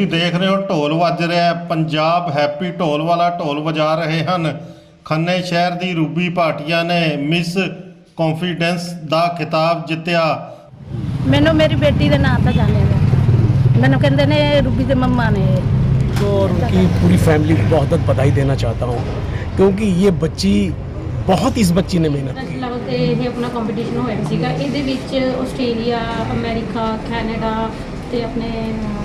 ਤੁਸੀਂ ਦੇਖ ਰਹੇ ਹੋ ਢੋਲ ਵੱਜ ਰਿਹਾ ਹੈ ਪੰਜਾਬ ਹੈਪੀ ਢੋਲ ਵਾਲਾ ਢੋਲ ਵਜਾ ਰਹੇ ਹਨ ਖੰਨੇ ਸ਼ਹਿਰ ਦੀ ਰੂਬੀ ਭਾਟੀਆ ਨੇ ਮਿਸ ਕੌਨਫੀਡੈਂਸ ਦਾ ਖਿਤਾਬ ਜਿੱਤਿਆ ਮੈਨੂੰ ਮੇਰੀ ਬੇਟੀ ਦੇ ਨਾਂ ਤਾਂ ਜਾਣਿਆ ਜਾਂਦਾ ਮੈਨੂੰ ਕਹਿੰਦੇ ਨੇ ਰੂਬੀ ਦੇ ਮੰਮਾ ਨੇ को और उनकी पूरी फैमिली को बहुत बहुत बधाई देना चाहता हूँ क्योंकि ये बच्ची बहुत इस बच्ची ने मेहनत की ਲੈਵਲ ਤੇ ਇਹ ਆਪਣਾ ਕੰਪੀਟੀਸ਼ਨ ਹੋਇਆ ਸੀਗਾ ਇਹਦੇ ਵਿੱਚ ਆਸਟ੍ਰੇਲੀਆ ਅਮਰੀਕਾ ਕੈਨੇਡਾ ਤੇ ਆਪਣੇ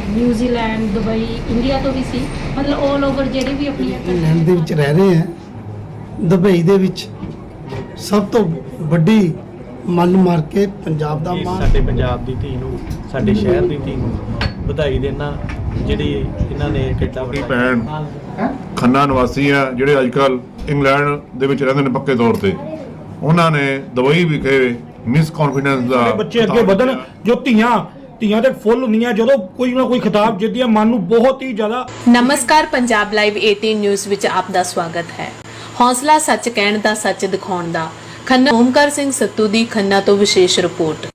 ਨਿਊਜ਼ੀਲੈਂਡ ਦੁਬਈ ਇੰਡੀਆ ਤੋਂ ਵੀ ਸੀ। ਮਤਲਬ 올 ਓਵਰ ਜਿਹੜੇ ਵੀ ਆਪਣੀਆਂ ਇੰਗਲੈਂਡ ਦੇ ਵਿੱਚ ਰਹਿ ਰਹੇ ਹਾਂ ਦੁਬਈ ਦੇ ਵਿੱਚ ਸਭ ਤੋਂ ਵੱਡੀ ਮਨ ਮਾਰ ਕੇ ਪੰਜਾਬ ਦਾ ਮਾਣ ਸਾਡੇ ਪੰਜਾਬ ਦੀ ਧੀ ਨੂੰ ਸਾਡੇ ਸ਼ਹਿਰ ਦੀ ਧੀ ਨੂੰ ਵਧਾਈ ਦੇਣਾ ਜਿਹੜੀ ਇਹਨਾਂ ਨੇ ਕਿੱਡਾ ਆਪਣੀ ਵੱਡਾ ਭੈਣ ਖੰਨਾ ਨਿਵਾਸੀ ਆ ਜਿਹੜੇ ਅੱਜ ਕੱਲ ਇੰਗਲੈਂਡ ਦੇ ਵਿੱਚ ਰਹਿੰਦੇ ਨੇ ਪੱਕੇ ਤੌਰ ਤੇ। ਉਹਨਾਂ ਨੇ ਦੁਬਈ ਵਿਖੇ ਮਿਸ ਕੌਨਫੀਡੈਂਸ ਦਾ ਬੱਚੇ ਅੱਗੇ ਵਧਣ। ਜੋ ਧੀਆਂ ਧੀਆਂ ਤੇ ਫੁੱਲ ਹੁੰਦੀਆਂ ਜਦੋਂ ਕੋਈ ਨਾ ਕੋਈ ਖਿਤਾਬ ਜਿੱਤਦੀਆਂ ਮਨ ਨੂੰ ਬਹੁਤ ਹੀ ਜ਼ਿਆਦਾ ਨਮਸਕਾਰ ਪੰਜਾਬ ਲਾਈਵ 18 ਨਿਊਜ਼ ਵਿੱਚ ਆਪ ਦਾ ਸਵਾਗਤ ਹੈ। ਹੌਸਲਾ ਸੱਚ ਕਹਿਣ ਦਾ, ਸੱਚ ਦਿਖਾਉਣ ਦਾ। ਖੰਨਾ ਓਮਕਾਰ ਸਿੰਘ ਸੱਤੂ ਦੀ ਖੰਨਾ ਤੋਂ ਵਿਸ਼ੇਸ਼ ਰਿਪੋਰਟ।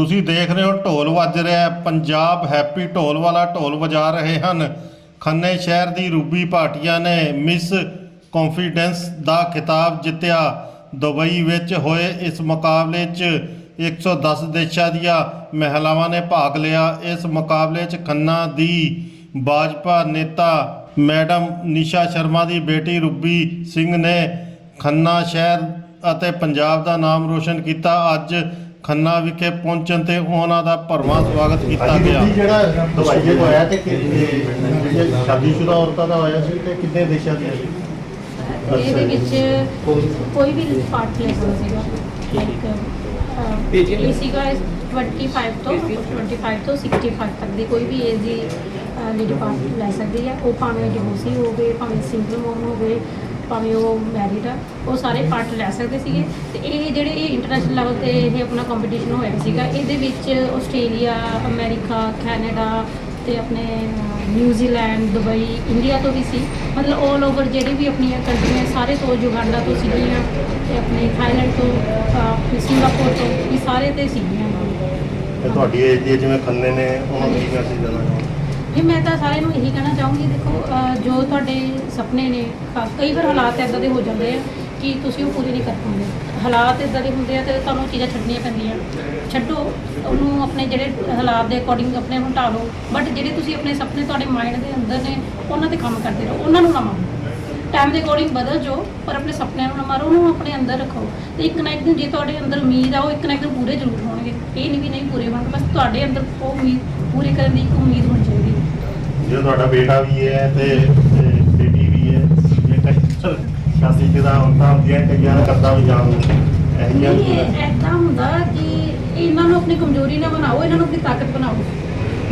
ਤੁਸੀਂ ਦੇਖ ਰਹੇ ਹੋ ਢੋਲ ਵੱਜ ਰਿਹਾ ਪੰਜਾਬ ਹੈਪੀ ਢੋਲ ਵਾਲਾ ਢੋਲ ਵਜਾ ਰਹੇ ਹਨ। ਖੰਨੇ ਸ਼ਹਿਰ ਦੀ ਰੂਬੀ ਭਾਟੀਆ ਨੇ ਮਿਸ ਕੌਨਫੀਡੈਂਸ ਦਾ ਖਿਤਾਬ ਜਿੱਤਿਆ। ਦੁਬਈ ਵਿੱਚ ਹੋਏ ਇਸ ਮੁਕਾਬਲੇ 'ਚ 110 ਦੇਸ਼ਾਂ ਦੀਆਂ ਮਹਿਲਾਵਾਂ ਨੇ ਭਾਗ ਲਿਆ। ਇਸ ਮੁਕਾਬਲੇ 'ਚ ਖੰਨਾ ਦੀ ਭਾਜਪਾ ਨੇਤਾ ਮੈਡਮ ਨਿਸ਼ਾ ਸ਼ਰਮਾ ਦੀ ਬੇਟੀ ਰੂਬੀ ਸਿੰਘ ਨੇ ਖੰਨਾ ਸ਼ਹਿਰ ਅਤੇ ਪੰਜਾਬ ਦਾ ਨਾਮ ਰੋਸ਼ਨ ਕੀਤਾ। ਅੱਜ ਖੰਨਾ ਵਿਖੇ ਪਹੁੰਚਣ ਤੇ ਉਹਨਾਂ ਦਾ ਭਰਵਾਂ ਸਵਾਗਤ ਕੀਤਾ ਗਿਆ। ਜਿਹੜਾ ਦਵਾਈ ਜੇ ਹੋਇਆ ਤੇ ਕਿ- ਇਹ ਸ਼ਾਦੀशुदा ਔਰਤਾਂ ਦਾ ਹੋਇਆ ਸੀ ਤੇ ਕਿੰਨੇ ਦੇਸ਼ਾਂ ਦੀਆਂ ਸੀ? ਇਹਦੇ ਵਿੱਚ ਕੋਈ ਵੀ ਪਾਰਟ ਲੈ ਸਕਦਾ ਸੀਗਾ। ਇਹ ਸੀਗਾ 25 ਤੋਂ 25 ਤੋਂ 65 ਤੱਕ ਦੀ ਕੋਈ ਵੀ ਏਜ ਦੀ ਲੇਡੀ ਪਾਰਟ ਲੈ ਸਕਦੀ ਹੈ। ਉਹ ਭਾਵੇਂ ਡਿਵੋਰਸੀ ਹੋਵੇ ਭਾਵੇਂ ਸਿੰਗਲ ਮੋਮ ਹੋਵੇ ਭਾਵੇਂ ਉਹ ਮੈਰਿਡ ਆ ਉਹ ਸਾਰੇ ਪਾਰਟ ਲੈ ਸਕਦੇ ਸੀਗੇ। ਤੇ ਇਹ ਜਿਹੜੇ ਇਹ ਇੰਟਰਨੈਸ਼ਨਲ ਲੈਵਲ ਤੇ ਇਹ ਆਪਣਾ ਕੰਪੀਟੀਸ਼ਨ ਹੋਇਆ ਸੀਗਾ ਇਹਦੇ ਵਿੱਚ ਆਸਟ੍ਰੇਲੀਆ ਅਮਰੀਕਾ ਕੈਨੇਡਾ ਤੇ ਆਪਣੇ ਨਿਊਜ਼ੀਲੈਂਡ ਦੁਬਈ ਇੰਡੀਆ ਤੋਂ ਵੀ ਸੀ। ਮਤਲਬ 올 ਓਵਰ ਜਿਹੜੇ ਵੀ ਆਪਣੀਆਂ ਕੰਟਰੀਆਂ ਸਾਰੇ ਤੋਂ ਯੁਗਾਂਡਾ ਤੋਂ ਸੀਗੀਆਂ ਤੇ ਆਪਣੇ ਥਾਈਲੈਂਡ ਤੋਂ ਸਿੰਗਾਪੁਰ ਤੋਂ ਇਹ ਸਾਰੇ ਤੇ ਸੀਗੀਆਂ। ਤੇ ਤੁਹਾਡੀ ਏਜ ਦੀ ਜਿਵੇਂ ਖੰਨੇ ਨੇ ਉਹਨਾਂ ਨੂੰ ਕੀ ਮੈਸੇਜ ਦੇਣਾ ਚਾਹੁੰਦੇ ਜੀ ਮੈਂ ਤਾਂ ਸਾਰਿਆਂ ਨੂੰ ਇਹੀ ਕਹਿਣਾ ਚਾਹੂੰਗੀ ਦੇਖੋ ਜੋ ਤੁਹਾਡੇ ਸੁਪਨੇ ਨੇ ਕ- ਕਈ ਵਾਰ ਹਾਲਾਤ ਇੱਦਾਂ ਦੇ ਹੋ ਜਾਂਦੇ ਆ ਕਿ ਤੁਸੀਂ ਉਹ ਪੂਰੇ ਨਹੀਂ ਕਰ ਪਾਉਂਦੇ। ਹਾਲਾਤ ਇੱਦਾਂ ਦੇ ਹੁੰਦੇ ਆ ਤੇ ਤੁਹਾਨੂੰ ਉਹ ਚੀਜ਼ਾਂ ਛੱਡਣੀਆਂ ਪੈਂਦੀਆਂ। ਛੱਡੋ, ਉਹਨੂੰ ਆਪਣੇ ਜਿਹੜੇ ਹਾਲਾਤ ਦੇ ਅਕੋਰਡਿੰਗ ਆਪਣੇ ਨੂੰ ਢਾਹ ਬਟ ਜਿਹੜੇ ਤੁਸੀਂ ਆਪਣੇ ਸੁਪਨੇ ਤੁਹਾਡੇ ਮਾਈਂਡ ਦੇ ਅੰਦਰ ਨੇ, ਉਹਨਾਂ ਤੇ ਕੰਮ ਕਰਦੇ ਰਹੋ, ਉਹਨਾਂ ਨੂੰ ਨਾ ਮਾਰੋ। ਟਾਈਮ ਦੇ ਅਕੋਰਡਿੰਗ ਬਦਲ ਜਾਓ, ਪਰ ਆਪਣੇ ਸੁਪਨਿਆਂ ਨੂੰ ਨਾ ਮਾਰੋ, ਉਹਨੂੰ ਆਪਣੇ ਅੰਦਰ ਰੱਖੋ। ਤੇ ਇੱਕ ਨਾ ਇੱਕ ਦਿਨ ਜੇ ਤੁਹਾਡੇ ਅੰਦਰ ਉਮੀਦ ਆ, ਉਹ ਇੱਕ ਨਾ ਇੱਕ ਦਿਨ ਪੂਰੇ ਜ਼ਰੂਰ ਹੋਣਗੇ। ਇਹ ਨਹੀਂ ਵੀ ਨਹੀਂ ਪੂਰੇ ਹੋਣਗੇ, ਬਸ ਤੁਹਾਡੇ ਅੰਦਰ ਉਹ ਉਮੀਦ ਪੂਰੀ ਕਰਨ ਦੀ ਇੱਕ ਉਮੀਦ ਹੋਣੀ ਚਾਹੀਦੀ ਹੈ। ਜੇ ਤੁਹਾਡਾ ਬੇਟਾ ਵੀ ਹੈ ਤੇ ਵੀ ਹੈ ਜੇ ਕਈ ਸ਼ਾਦੀशुदा ਔਰਤਾਂ ਹੁੰਦੀਆਂ ਕਈਆਂ ਦਾ ਕਰਦਾ ਵੀ ਜਾਣ ਨੂੰ ਐਹੀਆਂ ਨਹੀਂ ਐਦਾਂ ਹੁੰਦਾ ਕਿ ਇਹਨਾਂ ਨੂੰ ਆਪਣੀ ਕਮਜ਼ੋਰੀ ਨਾ ਬਣਾਓ ਇਹਨਾਂ ਨੂੰ ਆਪਣੀ ਤਾਕਤ ਬਣਾਓ।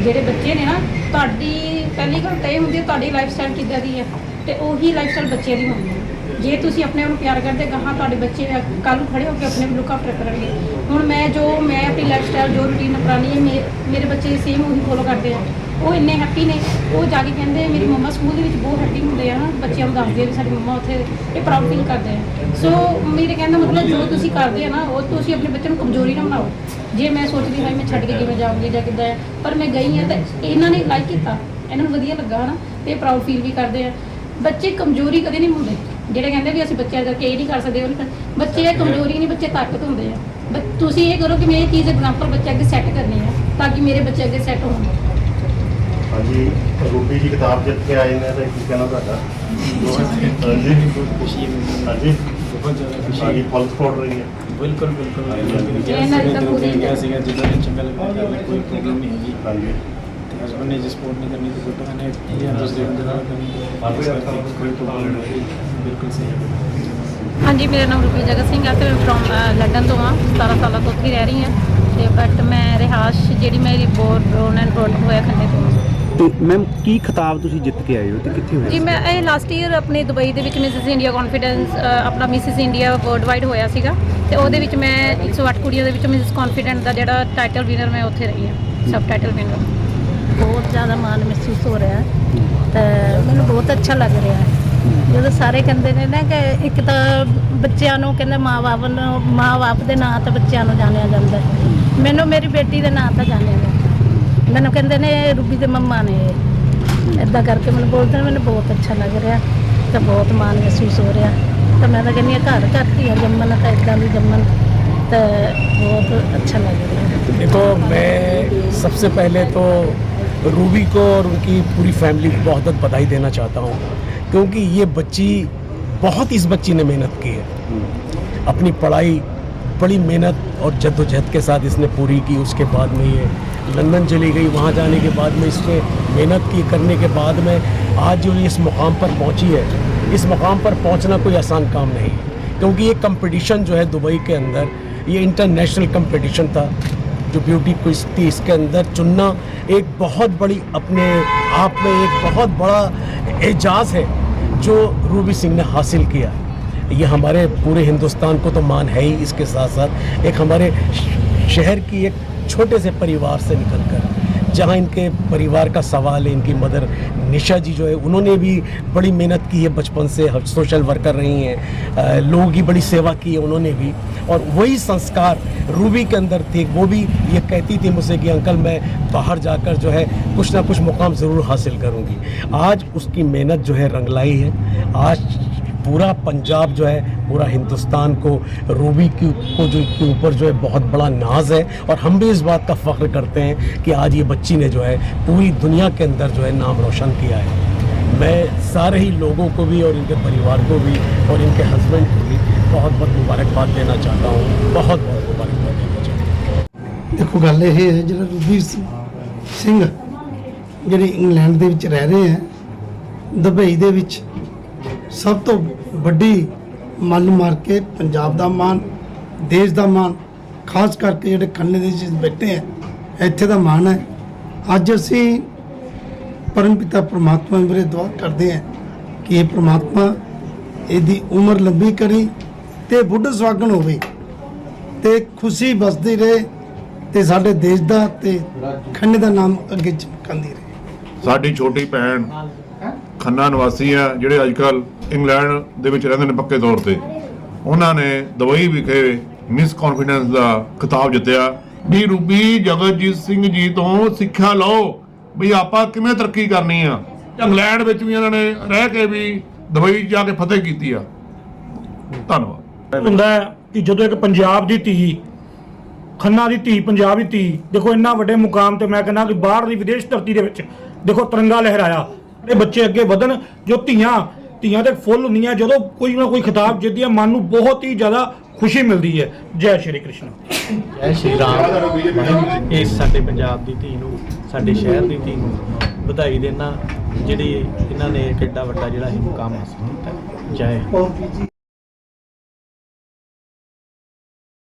ਜਿਹੜੇ ਬੱਚੇ ਨੇ ਨਾ ਤੁਹਾਡੀ ਪਹਿਲੀ ਗੱਲ ਤਾਂ ਇਹ ਹੁੰਦੀ ਹੈ ਤੁਹਾਡੀ ਲਾਈਫ ਸਟਾਈਲ ਕਿੱਦਾਂ ਦੀ ਹੈ? ਤੇ ਉਹੀ ਲਾਈਫ ਸਟਾਈਲ ਬੱਚਿਆਂ ਦੀ ਹੁੰਦੀ ਹੈ। ਜੇ ਤੁਸੀਂ ਆਪਣੇ ਆਪ ਨੂੰ ਪਿਆਰ ਕਰਦੇ ਗਾਹਾਂ ਤੁਹਾਡੇ ਬੱਚੇ ਕੱਲ ਨੂੰ ਖੜੇ ਹੋ ਕੇ ਆਪਣੇ ਆਪ ਲੁੱਕ ਆਫਟਰ ਕਰਨਗੇ। ਹੁਣ ਮੈਂ ਜੋ ਮੈਂ ਆਪਣੀ ਲਾਈਫ ਸਟਾਈਲ ਜੋ ਰੂਟੀਨ ਅਪਣਾਉਣੀ ਹੈ ਮੇਰੇ ਬੱਚੇ ਸੇਮ ਉਹੀ ਫੋਲੋ ਕਰਦੇ ਆ। ਉਹ ਇੰਨੇ ਹੈਪੀ ਨੇ। ਉਹ ਜਾ ਕੇ ਕਹਿੰਦੇ, ਮੇਰੀ ਮੰਮਾ ਸਕੂਲ ਦੇ ਵਿੱਚ ਬਹੁਤ ਹੈਪੀ ਹੁੰਦੇ ਆ ਨਾ। ਬੱਚਿਆਂ ਨੂੰ ਦੱਸਦੇ ਆ ਵੀ ਸਾਡੀ ਮੰਮਾ ਉੱਥੇ ਇਹ ਪ੍ਰਾਊਡ ਫੀਲ ਕਰਦੇ ਆ। ਸੋ ਮੇਰੇ ਕਹਿਣ ਮਤਲਬ ਜੋ ਤੁਸੀਂ ਕਰਦੇ ਆ ਨਾ, ਉਹ ਤੁਸੀਂ ਆਪਣੇ ਬੱਚੇ ਨੂੰ ਕਮਜ਼ੋਰੀ ਨਾ ਬਣਾਓ। ਜੇ ਮੈਂ ਸੋਚਦੀ ਹਾਂ ਮੈਂ ਛੱਡ ਕੇ ਕਿਵੇਂ ਜਾਊਂਗੀ ਜਾਂ ਕਿੱਦਾਂ ਪਰ ਮੈਂ ਗਈ ਹਾਂ ਤਾਂ ਇਹਨਾਂ ਨੇ ਲਾਈਕ ਕੀਤਾ। ਇਹਨਾਂ ਨੂੰ ਵਧੀਆ ਲੱਗਾ ਹਨਾ, ਤੇ ਪ੍ਰਾਊਡ ਫੀਲ ਵੀ ਕਰਦੇ ਆ। ਬੱਚੇ ਕਮਜ਼ੋਰੀ ਕਦੇ ਨਹੀਂ ਹੁੰਦੇ। ਜਿਹੜੇ ਕਹਿੰਦੇ ਵੀ ਅਸੀਂ ਬੱਚਿਆਂ ਕਰਕੇ ਇਹ ਨਹੀਂ ਕਰ ਸਕਦੇ, ਉਹ ਨਹੀਂ ਕਰ- ਬੱਚੇ ਕਮਜ਼ੋਰੀ ਨਹੀਂ, ਬੱਚੇ ਤਾਕਤ ਹੁੰਦੇ ਆ। ਬ- ਤੁਸੀਂ ਇਹ ਕਰੋ ਕਿ ਮੈਂ ਇਹ ਚੀਜ਼ ਐਗਜ਼ਾਮਪਲ ਬੱਚੇ ਅੱਗੇ ਸੈੱਟ ਕਰਨੀ ਹੈ ਤਾਂ ਕਿ ਮੇਰੇ ਬੱਚੇ ਅੱਗੇ ਸੈੱਟ ਹੋਣ। ਹਾਂਜੀ ਰੂਬੀ ਦੀ ਕਿਤਾਬ ਜਿੱਤ ਕੇ ਆਏ ਨੇ ਤਾਂ ਕੀ ਕਹਿਣਾ ਤੁਹਾਡਾ। ਹਾਂਜੀ। ਖੁਸ਼ੀ ਹਾਂਜੀ ਬਹੁਤ ਜ਼ਿਆਦਾ ਖੁਸ਼ੀ ਸਾਡੀ ਫਲ ਫੋੜ ਰਹੀ ਹੈ। ਬਿਲਕੁਲ ਬਿਲਕੁਲ। ਇਹਨਾਂ ਦੀ ਤਾਂ ਪੂਰੀ ਕਿਹਾ ਸੀਗਾ ਜਦੋਂ ਇਹ ਚੰਗਾ ਲੱਗਦਾ ਕਰ ਲੈ ਕੋਈ ਪ੍ਰੋਬਲਮ ਨਹੀਂ ਹੈਗੀ। ਹਾਂਜੀ। ਤੇ ਹਸਬੰਡ ਨੇ ਜੇ ਸਪੋਰਟ ਨਹੀਂ ਕਰਨੀ ਤਾਂ ਗੁੱਟ ਨੇ ਇਹ ਦੂਸਰੇ ਬੰਦੇ ਨਾਲ ਕਰਨੀ ਇਸ ਕਰਕੇ ਕੋਈ ਪ੍ਰੋਬਲਮ ਨਹੀਂ ਬਿਲਕੁਲ ਸਹੀ। ਹੈ ਹਾਂਜੀ ਮੇਰਾ ਨਾਮ ਰੂਪੀ ਜਗਤ ਸਿੰਘ ਹੈ ਤੇ ਮੈਂ ਫਰੋਮ ਲੰਡਨ ਤੋਂ ਹਾਂ। 17 ਸਾਲਾਂ ਤੋਂ ਉੱਥੇ ਹੀ ਰਹਿ ਰਹੀ ਹਾਂ। ਤੇ ਬਟ ਤੋਂ ਮੈਮ ਕੀ ਖਿਤਾਬ ਤੁਸੀਂ ਜਿੱਤ ਕੇ ਆਏ ਹੋ ਤੇ ਕਿੱਥੇ ਹੋਇਆ ਜੀ ਮੈਂ ਇਹ ਲਾਸਟ ਈਅਰ ਆਪਣੇ ਦੁਬਈ ਦੇ ਵਿੱਚ ਮਿਸਿਸ ਇੰਡੀਆ ਕੌਨਫੀਡੈਂਸ ਆਪਣਾ ਮਿਸਿਸ ਇੰਡੀਆ ਵਰਲਡ ਵਾਈਡ ਹੋਇਆ ਸੀਗਾ ਤੇ ਉਹਦੇ ਵਿੱਚ ਮੈਂ 108 ਕੁੜੀਆਂ ਦੇ ਵਿੱਚੋਂ ਮਿਸਿਸ ਕੌਨਫੀਡੈਂਟ ਦਾ ਜਿਹੜਾ ਟਾਈਟਲ ਵਿਨਰ ਮੈਂ ਉੱਥੇ ਰਹੀ ਹਾਂ ਸਬ ਟਾਈਟਲ ਵਿਨਰ ਬਹੁਤ ਜ਼ਿਆਦਾ ਮਾਣ ਮਹਿਸੂਸ ਹੋ ਰਿਹਾ ਹੈ ਤੇ ਮੈਨੂੰ ਬਹੁਤ ਅੱਛਾ ਲੱਗ ਰਿਹਾ ਹੈ। ਜਦੋਂ ਸਾਰੇ ਕਹਿੰਦੇ ਨੇ ਨਾ ਕਿ ਇੱਕ ਤਾਂ ਬੱਚਿਆਂ ਨੂੰ ਕਹਿੰਦੇ ਮਾਂ-ਬਾਪ ਨੂੰ ਮਾਂ-ਬਾਪ ਦੇ ਨਾਂ ਤੇ ਬੱਚਿਆਂ ਨੂੰ ਜਾਣਿਆ ਜਾਂਦਾ। ਮੈਨੂੰ ਮੇਰੀ ਬੇਟੀ ਦੇ ਨਾਂ ਤੇ ਜਾਣਿਆ ਜਾਂਦਾ ਮੈਨੂੰ ਕਹਿੰਦੇ ਨੇ ਇਹ ਰੂਬੀ ਦੇ ਮੰਮਾ ਨੇ ਇਦਾਂ ਕਰਕੇ ਮੈਨੂੰ ਬੋਲਦੇ ਨੇ ਮੈਨੂੰ ਬਹੁਤ ਅੱਛਾ ਲੱਗ ਰਿਹਾ ਤੇ ਬਹੁਤ ਮਾਣ ਮਹਿਸੂਸ ਹੋ ਰਿਹਾ ਤੇ ਮੈਂ ਤਾਂ ਕਹਿੰਦੀ ਹਾਂ ਘਰ ਘਰ ਧੀਆਂ ਜੰਮਣ ਤਾਂ ਇਦਾਂ ਦੀ ਜੰਮਣ ਤੇ ਬਹੁਤ ਅੱਛਾ ਲੱਗ ਰਿਹਾ देखो मैं सबसे पहले तो रूबी को और उनकी पूरी फैमिली को बहुत बहुत बधाई देना चाहता हूँ क्योंकि ये बच्ची बहुत इस बच्ची ने मेहनत की है अपनी पढ़ाई बड़ी मेहनत और जद्दोजहद के साथ इसने पूरी की उसके बाद में ये लंदन चली गई। वहाँ जाने के बाद में इसने मेहनत की, करने के बाद में आज जो इस मुकाम पर पहुँची है, इस मुकाम पर पहुँचना कोई आसान काम नहीं है। क्योंकि ये कंपटीशन जो है दुबई के अंदर, ये इंटरनेशनल कंपटीशन था, जो ब्यूटी क्विज थी इसके अंदर चुनना एक बहुत बड़ी अपने आप में एक बहुत बड़ा एजाज़ है, जो रूबी सिंह ने हासिल किया। ये हमारे पूरे हिंदुस्तान को तो मान है ही इसके साथ साथ एक हमारे शहर की एक छोटे से परिवार से निकलकर, जहाँ इनके परिवार का सवाल है, इनकी मदर निशा जी जो है, उन्होंने भी बड़ी मेहनत की है, बचपन से सोशल वर्कर रही हैं लोगों की बड़ी सेवा की है उन्होंने भी। और वही संस्कार रूबी के अंदर थे, वो भी ये कहती थी मुझसे कि, अंकल, मैं बाहर जाकर जो है, कुछ ना कुछ मुकाम ज़रूर हासिल करूँगी। आज उसकी मेहनत जो है रंग लाई है। आज पूरा पंजाब जो है पूरा हिंदुस्तान को रूबी की को जो के ऊपर जो है बहुत बड़ा नाज है और हम भी इस बात का फ़ख्र करते हैं कि आज ये बच्ची ने जो है पूरी दुनिया के अंदर जो है नाम रोशन किया है मैं सारे ही लोगों को भी और इनके परिवार को भी और इनके हस्बैंड को भी बहुत बहुत मुबारकबाद देना चाहता हूँ बहुत बहुत मुबारकबाद देना चाहता हूँ ਦੇਖੋ ਗੱਲ ਇਹ ਹੈ ਜਿਹੜਾ ਰੂਬੀ ਸ- ਸਿੰਘ ਜਿਹੜੇ ਇੰਗਲੈਂਡ ਦੇ ਵਿੱਚ ਰਹਿ ਰਹੇ ਹੈ ਦੁਬਈ ਦੇ ਵਿੱਚ ਸਭ ਤੋਂ ਵੱਡੀ ਮਨ ਮਾਰ ਕੇ ਪੰਜਾਬ ਦਾ ਮਾਣ, ਦੇਸ਼ ਦਾ ਮਾਣ, ਖਾਸ ਕਰਕੇ ਜਿਹੜੇ ਖੰਨੇ ਦੇ ਵਿੱਚ ਬੈਠੇ ਹੈ, ਇੱਥੇ ਦਾ ਮਾਣ ਹੈ। ਅੱਜ ਅਸੀਂ ਪਰਮ ਪਿਤਾ ਪ੍ਰਮਾਤਮਾ ਵੀਰੇ ਦੁਆ ਕਰਦੇ ਹਾਂ ਕਿ ਇਹ ਪ੍ਰਮਾਤਮਾ ਇਹਦੀ ਉਮਰ ਲੰਬੀ ਕਰੀ ਤੇ ਬੁੱਢ ਸੁਹਾਗਣ ਹੋਵੇ ਤੇ ਖੁਸ਼ੀ ਵਸਦੀ ਰਹੇ ਤੇ ਸਾਡੇ ਦੇਸ਼ ਦਾ ਤੇ ਖੰਨੇ ਦਾ ਨਾਮ ਅੱਗੇ ਚਮਕਾਉਂਦੀ ਰਹੇ। ਸਾਡੀ ਛੋਟੀ ਭੈਣ ਖੰਨਾ ਨਿਵਾਸੀ ਆ ਜਿਹੜੇ ਅੱਜ ਕੱਲ ਇੰਗਲੈਂਡ ਦੇ ਵਿੱਚ ਰਹਿੰਦੇ ਨੇ ਪੱਕੇ ਤੌਰ ਤੇ। ਉਹਨਾਂ ਨੇ ਦੁਬਈ ਵਿਖੇ ਮਿਸ ਕੌਨਫੀਡੈਂਸ ਦਾ ਖਿਤਾਬ ਜਿੱਤਿਆ। ਵੀ ਰੂਬੀ ਜਗਤਜੀਤ ਸਿੰਘ ਜੀ ਤੋਂ ਸਿੱਖਿਆ ਲਓ, ਵੀ ਆਪਾਂ ਕਿਵੇਂ ਤਰੱਕੀ ਕਰਨੀ ਆ। ਇੰਗਲੈਂਡ ਵਿੱਚ ਵੀ ਇਹਨਾਂ ਨੇ ਰਹਿ ਕੇ ਵੀ ਦੁਬਈ ਜਾ ਕੇ ਫਤਿਹ ਕੀਤੀ ਆ। ਧੰਨਵਾਦ। ਹੁੰਦਾ ਕਿ ਜਦੋਂ ਇੱਕ ਪੰਜਾਬ ਦੀ ਧੀ, ਖੰਨਾ ਦੀ ਧੀ, ਪੰਜਾਬ ਦੀ ਧੀ, ਦੇਖੋ ਇੰਨਾ ਵੱਡੇ ਮੁਕਾਮ ਤੇ ਮੈਂ ਕਹਿੰਦਾ ਕਿ ਬਾਹਰ ਦੀ ਵਿਦੇਸ਼ ਧਰਤੀ ਦੇ ਵਿੱਚ ਦੇਖੋ ਤਿਰੰਗਾ ਲਹਿਰਾਇਆ। ਇਹ ਬੱਚੇ ਅੱਗੇ ਵਧਣ ਜੋ ਧੀਆਂ ਧੀਆਂ ਦੇ ਫੁੱਲ ਹੁੰਦੀਆਂ ਜਦੋਂ ਕੋਈ ਨਾ ਕੋਈ ਖਿਤਾਬ ਜਿੱਤਦੀਆਂ ਮਨ ਨੂੰ ਬਹੁਤ ਹੀ ਜ਼ਿਆਦਾ ਖੁਸ਼ੀ ਮਿਲਦੀ ਹੈ। ਜੈ ਸ਼੍ਰੀ ਕ੍ਰਿਸ਼ਨ। ਜੈ ਸ਼੍ਰੀ ਰਾਮ। ਇਸ ਸਾਡੇ ਪੰਜਾਬ ਦੀ ਧੀ ਨੂੰ ਸਾਡੇ ਸ਼ਹਿਰ ਦੀ ਧੀ ਨੂੰ ਵਧਾਈ ਦੇਣਾ ਜਿਹੜੀ ਇਹਨਾਂ ਨੇ ਕਿੱਡਾ ਵੱਡਾ ਜਿਹੜਾ ਇਹ ਮੁਕਾਮ ਹਾਸਲ ਕੀਤਾ। ਜੈ।